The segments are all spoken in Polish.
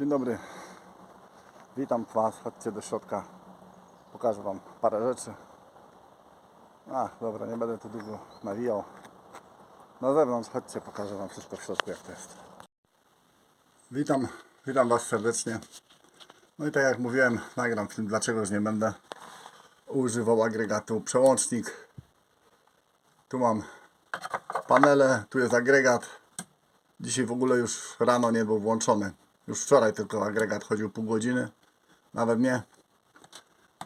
Dzień dobry. Witam Was. Chodźcie do środka. Pokażę Wam parę rzeczy. A, dobra, nie będę tu długo nawijał. Na zewnątrz chodźcie, pokażę Wam wszystko w środku, jak to jest. Witam, witam Was serdecznie. No i tak jak mówiłem, nagram film, dlaczegoż nie będę używał agregatu przełącznik. Tu mam panele, tu jest agregat. Dzisiaj w ogóle już rano nie był włączony. Już wczoraj tylko agregat chodził pół godziny. Nawet nie.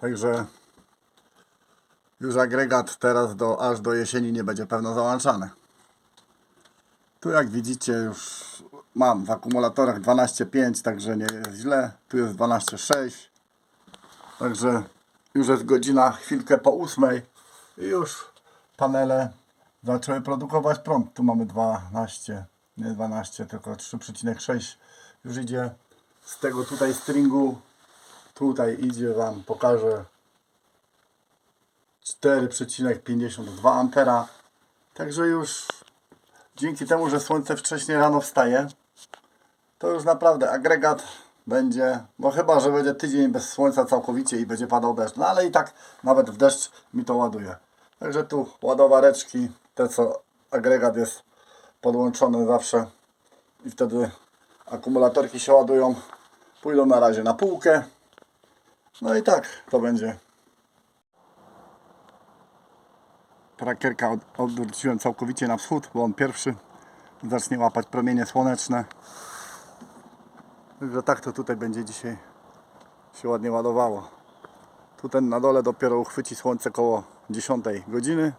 Także już agregat teraz do, aż do jesieni nie będzie pewno załączany. Tu jak widzicie już mam w akumulatorach 12,5, także nie jest źle. Tu jest 12,6. Także już jest godzina chwilkę po 8 i już panele zaczęły produkować prąd. Tu mamy 12, nie 12, tylko 3,6 już idzie z tego tutaj stringu. Tutaj idzie Wam, pokażę 4,52 ampera. Także już dzięki temu, że słońce wcześniej rano wstaje, to już naprawdę agregat będzie, no chyba, że będzie tydzień bez słońca całkowicie i będzie padał deszcz, no ale i tak nawet w deszcz mi to ładuje. Także tu ładowareczki, te co agregat jest podłączony zawsze i wtedy akumulatorki się ładują, pójdą na razie na półkę. No i tak to będzie. Trackerka od, odwróciłem całkowicie na wschód, bo on pierwszy zacznie łapać promienie słoneczne. Także tak to tutaj będzie dzisiaj się ładnie ładowało. Tu ten na dole dopiero uchwyci słońce koło 10 godziny.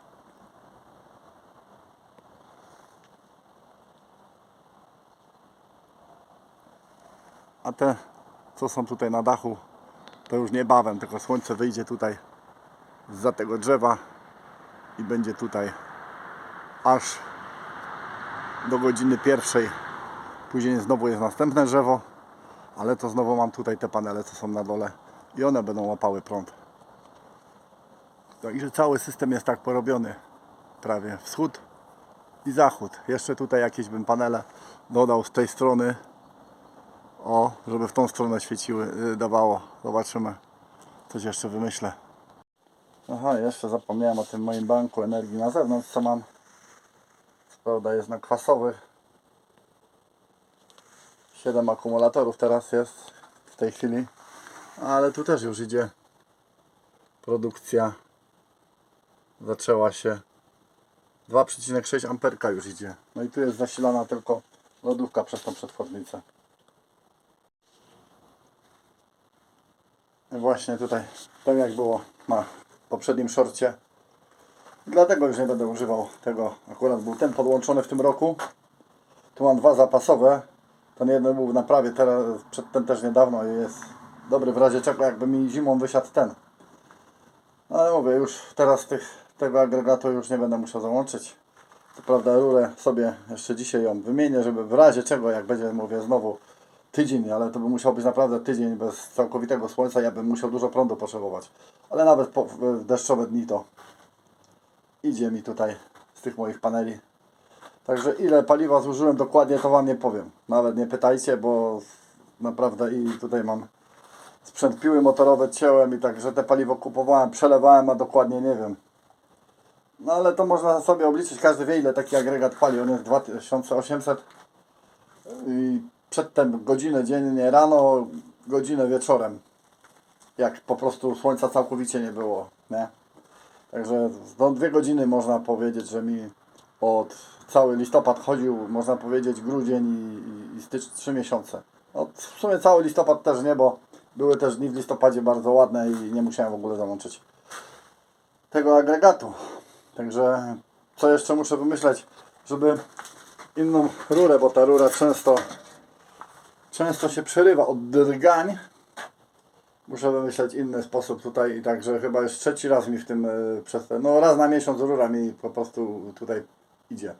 A te, co są tutaj na dachu, to już niebawem, tylko słońce wyjdzie tutaj za tego drzewa i będzie tutaj aż do godziny pierwszej. Później znowu jest następne drzewo, ale to znowu mam tutaj te panele, co są na dole i one będą łapały prąd. Także cały system jest tak porobiony. Prawie wschód i zachód. Jeszcze tutaj jakieś bym panele dodał z tej strony. O, żeby w tą stronę świeciły, yy, dawało. Zobaczymy. Coś jeszcze wymyślę. Aha, jeszcze zapomniałem o tym moim banku energii na zewnątrz, co mam. Co prawda jest na kwasowych. 7 akumulatorów teraz jest w tej chwili. Ale tu też już idzie produkcja. Zaczęła się 2,6 amperka już idzie. No i tu jest zasilana tylko lodówka przez tą przetwornicę. Właśnie tutaj, tak jak było na poprzednim shorcie. Dlatego już nie będę używał tego. Akurat był ten podłączony w tym roku. Tu mam dwa zapasowe. Ten jeden był w naprawie, teraz przedtem też niedawno jest dobry w razie czego, jakby mi zimą wysiadł ten. No ale mówię, już teraz tych, tego agregatu już nie będę musiał załączyć. Co prawda rurę sobie jeszcze dzisiaj ją wymienię, żeby w razie czego, jak będzie, mówię, znowu tydzień, ale to by musiał być naprawdę tydzień bez całkowitego słońca, ja bym musiał dużo prądu potrzebować. Ale nawet po, w deszczowe dni to idzie mi tutaj z tych moich paneli. Także ile paliwa zużyłem dokładnie, to Wam nie powiem. Nawet nie pytajcie, bo naprawdę i tutaj mam sprzęt piły motorowe cięłem i także te paliwo kupowałem, przelewałem, a dokładnie nie wiem. No ale to można sobie obliczyć, każdy wie ile taki agregat pali, on jest 2800 i przedtem godzinę dziennie rano, godzinę wieczorem. Jak po prostu słońca całkowicie nie było, nie? Także no dwie godziny można powiedzieć, że mi od cały listopad chodził, można powiedzieć grudzień i, i, i stycz, trzy miesiące. No, w sumie cały listopad też nie, bo były też dni w listopadzie bardzo ładne i nie musiałem w ogóle załączyć tego agregatu. Także co jeszcze muszę wymyśleć, żeby inną rurę, bo ta rura często często się przerywa od drgań. Muszę wymyśleć inny sposób tutaj i także chyba już trzeci raz mi w tym y, przez no raz na miesiąc rura mi po prostu tutaj idzie.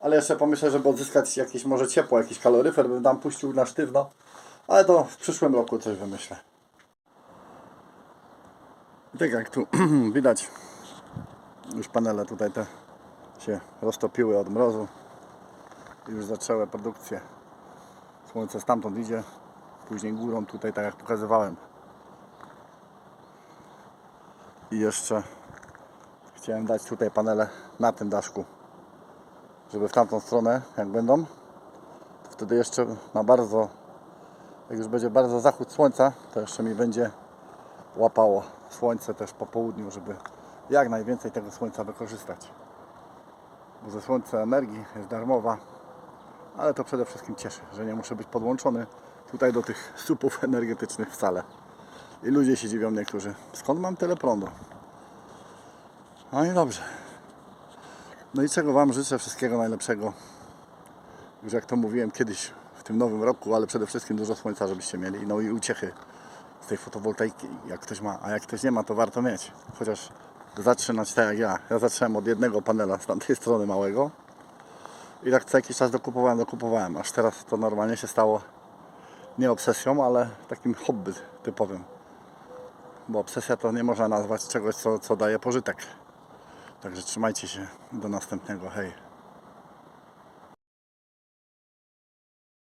Ale jeszcze pomyślę, żeby odzyskać jakieś może ciepło, jakiś kaloryfer bym tam puścił na sztywno. Ale to w przyszłym roku coś wymyślę. Tak jak tu widać, już panele tutaj te się roztopiły od mrozu. Już zaczęły produkcję. Słońce stamtąd idzie. później górą tutaj, tak jak pokazywałem. I jeszcze chciałem dać tutaj panele na tym daszku, żeby w tamtą stronę, jak będą, to wtedy jeszcze na bardzo, jak już będzie bardzo zachód słońca, to jeszcze mi będzie łapało słońce też po południu, żeby jak najwięcej tego słońca wykorzystać. Bo ze słońca energii jest darmowa, ale to przede wszystkim cieszy, że nie muszę być podłączony tutaj do tych słupów energetycznych wcale. I ludzie się dziwią niektórzy, skąd mam tyle prądu? No i dobrze. No i czego Wam życzę wszystkiego najlepszego. Już jak to mówiłem kiedyś w tym nowym roku, ale przede wszystkim dużo słońca, żebyście mieli. No i uciechy z tej fotowoltaiki, jak ktoś ma. A jak ktoś nie ma, to warto mieć. Chociaż zaczynać tak jak ja. Ja zacząłem od jednego panela z tamtej strony małego. I tak co jakiś czas dokupowałem, dokupowałem. Aż teraz to normalnie się stało nie obsesją, ale takim hobby typowym. Bo obsesja to nie można nazwać czegoś, co, co daje pożytek. Także trzymajcie się. Do następnego. Hej.